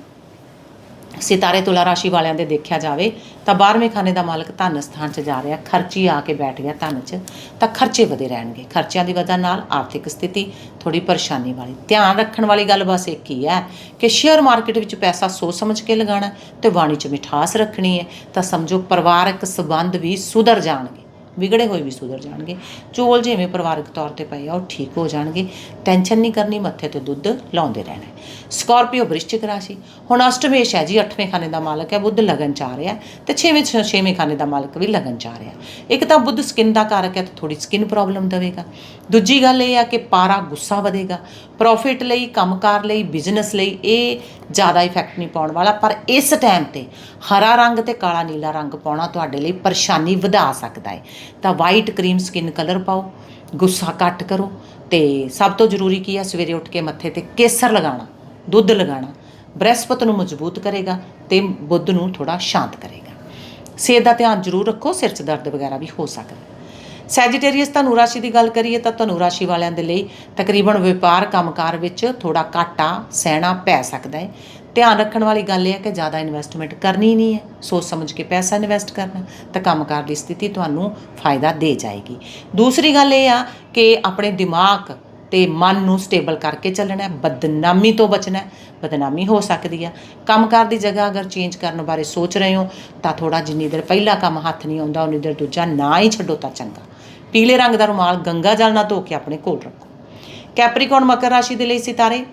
ਸਿਤਾਰੇ ਤੁਲਾ ਰਾਸ਼ੀ ਵਾਲਿਆਂ ਦੇ ਦੇਖਿਆ ਜਾਵੇ ਤਾਂ 12ਵੇਂ ਖਾਨੇ ਦਾ ਮਾਲਕ ਧਨ ਸਥਾਨ 'ਚ ਜਾ ਰਿਹਾ, ਖਰਚੀ ਆ ਕੇ ਬੈਠ ਗਿਆ ਧਨ 'ਚ, ਤਾਂ ਖਰਚੇ ਵਧੇ ਰਹਿਣਗੇ। ਖਰਚਿਆਂ ਦੀ ਵਜ੍ਹਾ ਨਾਲ ਆਰਥਿਕ ਸਥਿਤੀ ਥੋੜੀ ਪਰੇਸ਼ਾਨੀ ਵਾਲੀ। ਧਿਆਨ ਰੱਖਣ ਵਾਲੀ ਗੱਲ ਬਸ ਇੱਕ ਹੀ ਹੈ ਕਿ ਸ਼ੇਅਰ ਮਾਰਕੀਟ ਵਿੱਚ ਪੈਸਾ ਸੋਚ ਸਮਝ ਕੇ ਲਗਾਉਣਾ ਹੈ ਤੇ ਬਾਣੀ 'ਚ ਮਿਠਾਸ ਰੱਖਣੀ ਹੈ ਤਾਂ ਸਮਝੋ ਪਰਿਵਾਰਕ ਸਬੰਧ ਵੀ ਸੁਧਰ ਜਾਣਗੇ। ਵਿਗੜੇ ਹੋਏ ਵੀ ਸੁਧਰ ਜਾਣਗੇ। ਚੋਲ ਜਿਵੇਂ ਪਰਿਵਾਰਕ ਤੌਰ ਤੇ ਪਏ ਆ, ਉਹ ਠੀਕ ਹੋ ਜਾਣਗੇ। ਟੈਨਸ਼ਨ ਨਹੀਂ ਕਰਨੀ, ਮੱਥੇ ਤੇ ਦੁੱਧ ਲਾਉਂਦੇ ਰਹਿਣਾ ਹੈ। ਸਕਾਰਪੀਓ ਵ੍ਰਿਸ਼ਚਿਕ ਰਾਸ਼ੀ। ਹੁਣ ਅਸ਼ਟਮੇਸ਼ ਹੈ ਜੀ 8ਵੇਂ ਖਾਨੇ ਦਾ ਮਾਲਕ ਹੈ, ਬੁੱਧ ਲਗਨ ਚ ਆ ਰਿਹਾ ਹੈ ਤੇ 6ਵੇਂ 6ਵੇਂ ਖਾਨੇ ਦਾ ਮਾਲਕ ਵੀ ਲਗਨ ਚ ਆ ਰਿਹਾ ਇੱਕ ਤਾਂ ਬੁੱਧ ਸਕਿਨ ਦਾ ਕਾਰਕ ਹੈ ਤੇ ਥੋੜੀ ਸਕਿਨ ਪ੍ਰੋਬਲਮ ਦੇਵੇਗਾ। ਦੂਜੀ ਗੱਲ ਇਹ ਆ ਕਿ ਪਾਰਾ ਗੁੱਸਾ ਵਧੇਗਾ। ਪ੍ਰੋਫਿਟ ਲਈ, ਕੰਮਕਾਰ ਲਈ ਬਿਜ਼ਨਸ ਲਈ ਇਹ ਜ਼ਿਆਦਾ ਇਫੈਕਟ ਨਹੀਂ ਪਾਉਣ ਵਾਲਾ, ਪਰ ਇਸ ਟਾਈਮ ਤੇ ਹਰਾ ਰੰਗ ਤੇ ਕਾਲਾ ਨੀਲਾ ਰੰਗ ਪਾਉਣਾ ਤੁਹਾਡੇ ਲਈ ਪਰੇਸ਼ਾਨੀ ਵਧਾ ਸਕਦਾ ਹੈ। ਤਾਂ ਵਾਈਟ ਕਰੀਮ ਸਕਿਨ ਕਲਰ ਪਾਓ, ਗੁੱਸਾ ਘੱਟ ਕਰੋ ਤੇ ਸਭ ਤੋਂ ਜ਼ਰੂਰੀ ਕੀ ਹੈ ਸਵੇਰੇ ਉੱਠ ਕੇ ਮੱਥੇ ਤੇ ਕੇਸਰ ਲਗਾਉਣਾ, ਦੁੱਧ ਲਗਾਉਣਾ, ਬ੍ਰਹਿਸਪਤ ਨੂੰ ਮਜ਼ਬੂਤ ਕਰੇਗਾ ਤੇ ਬੁੱਧ ਨੂੰ ਥੋੜਾ ਸ਼ਾਂਤ ਕਰੇਗਾ। ਸਿਹਤ ਦਾ ਧਿਆਨ ਜ਼ਰੂਰ ਰੱਖੋ, ਸਿਰ 'ਚ ਦਰਦ ਵਗੈਰਾ ਵੀ ਹੋ ਸਕਦਾ। ਸੈਜੀਟੇਰੀਅਸ ਧਨੂ ਰਾਸ਼ੀ ਦੀ ਗੱਲ ਕਰੀਏ ਤਾਂ ਧਨੂ ਰਾਸ਼ੀ ਵਾਲਿਆਂ ਦੇ ਲਈ ਤਕਰੀਬਨ ਵਪਾਰ ਕੰਮਕਾਰ ਵਿੱਚ ਥੋੜਾ ਘਾਟਾ ਸਹਿਣਾ ਪੈ ਸਕਦਾ ਹੈ। ਧਿਆਨ ਰੱਖਣ ਵਾਲੀ ਗੱਲ ਇਹ ਹੈ ਕਿ ਜ਼ਿਆਦਾ ਇਨਵੈਸਟਮੈਂਟ ਕਰਨੀ ਨਹੀਂ ਹੈ। ਸੋਚ ਸਮਝ ਕੇ ਪੈਸਾ ਇਨਵੈਸਟ ਕਰਨਾ ਤਾਂ ਕੰਮਕਾਰ ਦੀ ਸਥਿਤੀ ਤੁਹਾਨੂੰ ਫਾਇਦਾ ਦੇ ਜਾਏਗੀ। ਦੂਸਰੀ ਗੱਲ ਇਹ ਆ ਕਿ ਆਪਣੇ ਦਿਮਾਗ ਤੇ ਮਨ ਨੂੰ ਸਟੇਬਲ ਕਰਕੇ ਚੱਲਣਾ ਹੈ, ਬਦਨਾਮੀ ਤੋਂ ਬਚਣਾ ਹੈ। ਬਦਨਾਮੀ ਹੋ ਸਕਦੀ ਹੈ ਕੰਮਕਾਰ ਦੀ ਜਗ੍ਹਾ ਅਗਰ ਚੇਂਜ ਕਰਨ ਬਾਰੇ ਸੋਚ ਰਹੇ ਹੋ, ਤਾਂ ਥੋੜਾ ਜਿੰਨੀ ਦੇਰ ਪਹਿਲਾ ਕੰਮ ਹੱਥ ਨਹੀਂ ਆਉਂਦਾ, ਉਨੀ ਦੇਰ ਦੂਜਾ ਨਾ ਹੀ ਛੱਡੋ ਤਾਂ ਚੰਗਾ। ਪੀਲੇ ਰੰਗ ਦਾ ਰੁਮਾਲ ਗੰਗਾ ਜਲ ਨਾਲ ਧੋ ਕੇ ਆਪਣੇ ਕੋਲ ਰੱਖੋ। ਕੈਪਰੀਕੌਨ ਮਕਰ ਰਾਸ਼ੀ ਦੇ ਲਈ ਸਿਤਾਰੇ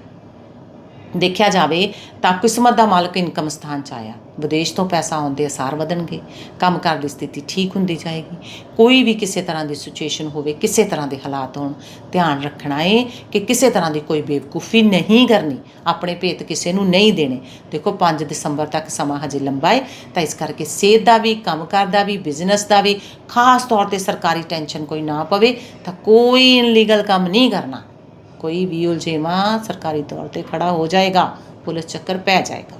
ਦੇਖਿਆ ਜਾਵੇ ਤਾਂ ਕਿਸਮਤ ਦਾ ਮਾਲਕ ਇਨਕਮ ਸਥਾਨ ਚ ਆਇਆ। ਵਿਦੇਸ਼ ਤੋਂ ਪੈਸਾ ਆਉਣ ਦੇ ਅਸਾਰ ਵਧਣਗੇ। ਕੰਮਕਾਰ ਦੀ ਸਥਿਤੀ ਠੀਕ ਹੁੰਦੀ ਜਾਏਗੀ। ਕੋਈ ਵੀ ਕਿਸੇ ਤਰ੍ਹਾਂ ਦੀ ਸਿਚੁਏਸ਼ਨ ਹੋਵੇ, ਕਿਸੇ ਤਰ੍ਹਾਂ ਦੇ ਹਾਲਾਤ ਹੋਣ, ਧਿਆਨ ਰੱਖਣਾ ਏ ਕਿ ਕਿਸੇ ਤਰ੍ਹਾਂ ਦੀ ਕੋਈ ਬੇਵਕੂਫੀ ਨਹੀਂ ਕਰਨੀ। ਆਪਣੇ ਭੇਤ ਕਿਸੇ ਨੂੰ ਨਹੀਂ ਦੇਣੇ। ਦੇਖੋ 5 ਦਸੰਬਰ ਤੱਕ ਸਮਾਂ ਹਜੇ ਲੰਬਾ ਹੈ ਤਾਂ ਇਸ ਕਰਕੇ ਸਿਹਤ ਦਾ ਵੀ, ਕੰਮਕਾਰ ਦਾ ਵੀ ਬਿਜ਼ਨਸ ਦਾ ਵੀ, ਖਾਸ ਤੌਰ ਤੇ ਸਰਕਾਰੀ ਟੈਨਸ਼ਨ ਕੋਈ ਨਾ ਪਵੇ, ਤਾਂ ਕੋਈ ਇਨਲੀਗਲ ਕੰਮ ਨਹੀਂ ਕਰਨਾ। ਕੋਈ ਵੀ ਉਲਝੇਵਾਂ ਸਰਕਾਰੀ ਤੌਰ ਤੇ ਖੜਾ ਹੋ ਜਾਏਗਾ, ਪੁਲਿਸ ਚੱਕਰ ਪੈ ਜਾਏਗਾ।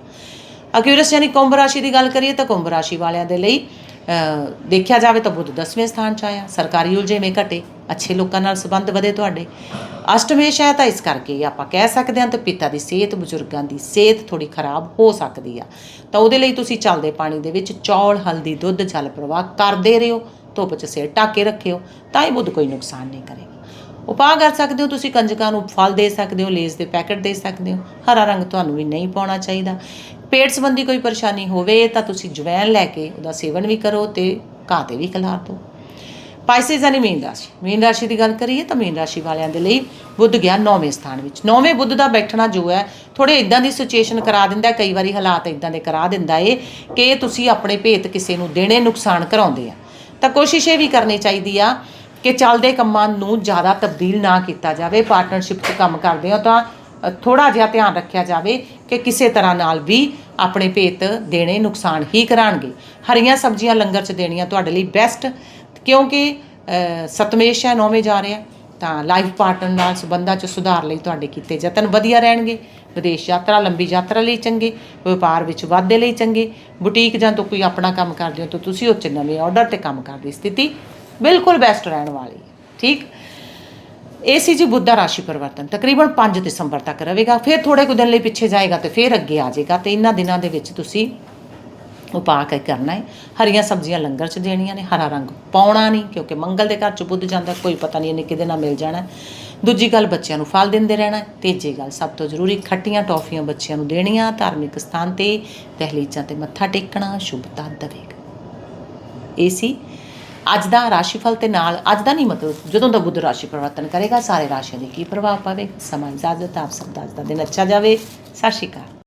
ਅਕਿਊਰਸ ਯਾਨੀ ਕੁੰਭ ਰਾਸ਼ੀ ਦੀ ਗੱਲ ਕਰੀਏ ਤਾਂ ਕੁੰਭ ਰਾਸ਼ੀ ਵਾਲਿਆਂ ਦੇ ਲਈ ਦੇਖਿਆ ਜਾਵੇ ਤਾਂ ਬੁੱਧ 10ਵੇਂ ਸਥਾਨ 'ਚ ਆਇਆ। ਸਰਕਾਰੀ ਉਲਝੇਵੇਂ ਘਟੇ, ਅੱਛੇ ਲੋਕਾਂ ਨਾਲ ਸੰਬੰਧ ਵਧੇ ਤੁਹਾਡੇ। ਅਸ਼ਟਮੇਸ਼ ਹੈ ਤਾਂ ਇਸ ਕਰਕੇ ਆਪਾਂ ਕਹਿ ਸਕਦੇ ਹਾਂ ਤਾਂ ਪਿਤਾ ਦੀ ਸਿਹਤ, ਬਜ਼ੁਰਗਾਂ ਦੀ ਸਿਹਤ ਥੋੜੀ ਖਰਾਬ ਹੋ ਸਕਦੀ ਆ। ਤਾਂ ਉਹਦੇ ਲਈ ਤੁਸੀਂ ਚੱਲਦੇ ਪਾਣੀ ਦੇ ਵਿੱਚ ਚੌਲ, ਹਲਦੀ, ਦੁੱਧ, ਜਲ ਪ੍ਰਵਾਹ ਕਰਦੇ ਰਹੋ, ਧੁੱਪ 'ਚ ਸਿਰ ਢੱਕ ਕੇ ਰੱਖਿਓ, ਤਾਂ ਹੀ ਬੁੱਧ ਕੋਈ ਨੁਕਸਾਨ ਨਹੀਂ ਕਰੇਗਾ। ਉਪਾਅ ਕਰ ਸਕਦੇ ਹੋ, ਤੁਸੀਂ ਕੰਜਕਾਂ ਨੂੰ ਫਲ ਦੇ ਸਕਦੇ ਹੋ, ਲੇਸ ਦੇ ਪੈਕਟ ਦੇ ਸਕਦੇ ਹੋ, ਹਰਾ ਰੰਗ ਤੁਹਾਨੂੰ ਵੀ ਨਹੀਂ ਪਾਉਣਾ ਚਾਹੀਦਾ। ਪੇਟ ਸੰਬੰਧੀ ਕੋਈ ਪਰੇਸ਼ਾਨੀ ਹੋਵੇ ਤਾਂ ਤੁਸੀਂ ਜਵੈਣ ਲੈ ਕੇ ਉਹਦਾ ਸੇਵਨ ਵੀ ਕਰੋ ਤੇ ਘਾਹ ਤੇ ਵੀ ਖਿਲਾਰ ਦਿਓ। ਪਾਈਸਿਸ ਯਾਨੀ ਮੀਨ ਰਾਸ਼ੀ। ਮੀਨ ਰਾਸ਼ੀ ਦੀ ਗੱਲ ਕਰੀਏ ਤਾਂ ਮੀਨ ਰਾਸ਼ੀ ਵਾਲਿਆਂ ਦੇ ਲਈ ਬੁੱਧ ਗਿਆ 9ਵੇਂ ਸਥਾਨ ਵਿੱਚ। 9ਵੇਂ ਬੁੱਧ ਦਾ ਬੈਠਣਾ ਜੋ ਹੈ ਥੋੜੇ ਇਦਾਂ ਦੀ ਸਿਚੁਏਸ਼ਨ ਕਰਾ ਦਿੰਦਾ ਕਈ ਵਾਰੀ ਹਾਲਾਤ ਇਦਾਂ ਦੇ ਕਰਾ ਦਿੰਦਾ ਏ ਕਿ ਤੁਸੀਂ ਆਪਣੇ ਭੇਤ ਕਿਸੇ ਨੂੰ ਦੇਣੇ, ਨੁਕਸਾਨ ਕਰਾਉਂਦੇ ਆ। ਤਾਂ ਕੋਸ਼ਿਸ਼ ਇਹ ਵੀ ਕਰਨੀ ਚਾਹੀਦੀ ਆ ਕਿ ਚੱਲਦੇ ਕੰਮਾਂ ਨੂੰ ਜ਼ਿਆਦਾ ਤਬਦੀਲ ਨਾ ਕੀਤਾ ਜਾਵੇ ਪਾਰਟਨਰਸ਼ਿਪ 'ਚ ਕੰਮ ਕਰਦੇ ਹੋ ਤਾਂ ਥੋੜਾ ਜਿਹਾ ਧਿਆਨ ਰੱਖਿਆ ਜਾਵੇ ਕਿ ਕਿਸੇ ਤਰ੍ਹਾਂ ਨਾਲ ਵੀ ਆਪਣੇ ਭੇਤ ਦੇਣੇ ਨੁਕਸਾਨ ਹੀ ਕਰਾਣਗੇ। ਹਰੀਆਂ ਸਬਜ਼ੀਆਂ ਲੰਗਰ 'ਚ ਦੇਣੀਆਂ ਤੁਹਾਡੇ ਲਈ ਬੈਸਟ ਕਿਉਂਕਿ ਸਤਮੇਸ਼ ਹੈ ਨੌਵੇਂ ਜਾ ਰਿਹਾ, ਤਾਂ ਲਾਈਫ ਪਾਰਟਨਰ ਨਾਲ ਸੰਬੰਧਾਂ 'ਚ ਸੁਧਾਰ ਲਈ ਤੁਹਾਡੇ ਕੀਤੇ ਯਤਨ ਵਧੀਆ ਰਹਿਣਗੇ। ਵਿਦੇਸ਼ ਯਾਤਰਾ, ਲੰਬੀ ਯਾਤਰਾ ਲਈ ਚੰਗੇ, ਵਪਾਰ ਵਿੱਚ ਵਾਧੇ ਲਈ ਚੰਗੇ। ਬੁਟੀਕ ਜਾਂ ਤੋਂ ਕੋਈ ਆਪਣਾ ਕੰਮ ਕਰਦੇ ਹੋ ਤਾਂ ਤੁਸੀਂ ਉਹ 'ਚ ਨਵੇਂ ਆਰਡਰ ਤੇ ਕੰਮ ਕਰਨ ਦੀ ਸਥਿਤੀ ਬਿਲਕੁਲ ਬੈਸਟ ਰਹਿਣ ਵਾਲੀ ਹੈ, ਠੀਕ? ਇਹ ਸੀ ਜੀ ਬੁੱਧਾ ਰਾਸ਼ੀ ਪਰਿਵਰਤਨ, ਤਕਰੀਬਨ 5 ਦਸੰਬਰ ਤੱਕ ਰਹੇਗਾ, ਫਿਰ ਥੋੜੇ ਕੁ ਦਿਨ ਲਈ ਪਿੱਛੇ ਜਾਏਗਾ ਤੇ ਫਿਰ ਅੱਗੇ ਆ ਜਾਏਗਾ ਤੇ ਇਹਨਾਂ ਦਿਨਾਂ ਦੇ ਵਿੱਚ ਤੁਸੀਂ ਉਪਾਅ ਕੇ ਕਰਨਾ ਹੈ। ਹਰੀਆਂ ਸਬਜ਼ੀਆਂ ਲੰਗਰ 'ਚ ਦੇਣੀਆਂ ਨੇ, ਹਰਾ ਰੰਗ ਪਾਉਣਾ ਨਹੀਂ, ਕਿਉਂਕਿ ਮੰਗਲ ਦੇ ਘਰ 'ਚ ਬੁੱਧ ਜਾਂਦਾ, ਕੋਈ ਪਤਾ ਨਹੀਂ ਇਹਨੇ ਕਿਹਦੇ ਨਾਲ ਮਿਲ ਜਾਣਾ ਦੂਜੀ ਗੱਲ, ਬੱਚਿਆਂ ਨੂੰ ਫਲ ਦਿੰਦੇ ਰਹਿਣਾ ਤੀਜੀ ਗੱਲ, ਸਭ ਤੋਂ ਜ਼ਰੂਰੀ ਖੱਟੀਆਂ ਟੌਫੀਆਂ ਬੱਚਿਆਂ ਨੂੰ ਦੇਣੀਆਂ, ਧਾਰਮਿਕ ਸਥਾਨ ਤੇ ਦਹਿਲੀਜ਼ਾਂ ਤੇ ਮੱਥਾ ਟੇਕਣਾ, ਸ਼ੁਭਤਾ ਦੇਵੇਗਾ। ਇਹ ਸੀ ਅੱਜ ਦਾ ਰਾਸ਼ੀਫਲ ਤੇ ਨਾਲ ਅੱਜ ਦਾ ਨਹੀਂ ਮਤਲਬ ਜਦੋਂ ਦਾ ਬੁੱਧ ਰਾਸ਼ੀ ਪਰਿਵਰਤਨ ਕਰੇਗਾ, ਸਾਰੇ ਰਾਸ਼ੀਆਂ ਦੇ ਕੀ ਪ੍ਰਭਾਵ ਪਾਵੇ? ਸਮਾਂ ਇਜਾਜ਼ਤ, ਆਪ ਸਭ ਦਾ ਅੱਜ ਦਾ ਦਿਨ ਅੱਛਾ ਜਾਵੇ। ਸਤਿ ਸ਼੍ਰੀ ਅਕਾਲ।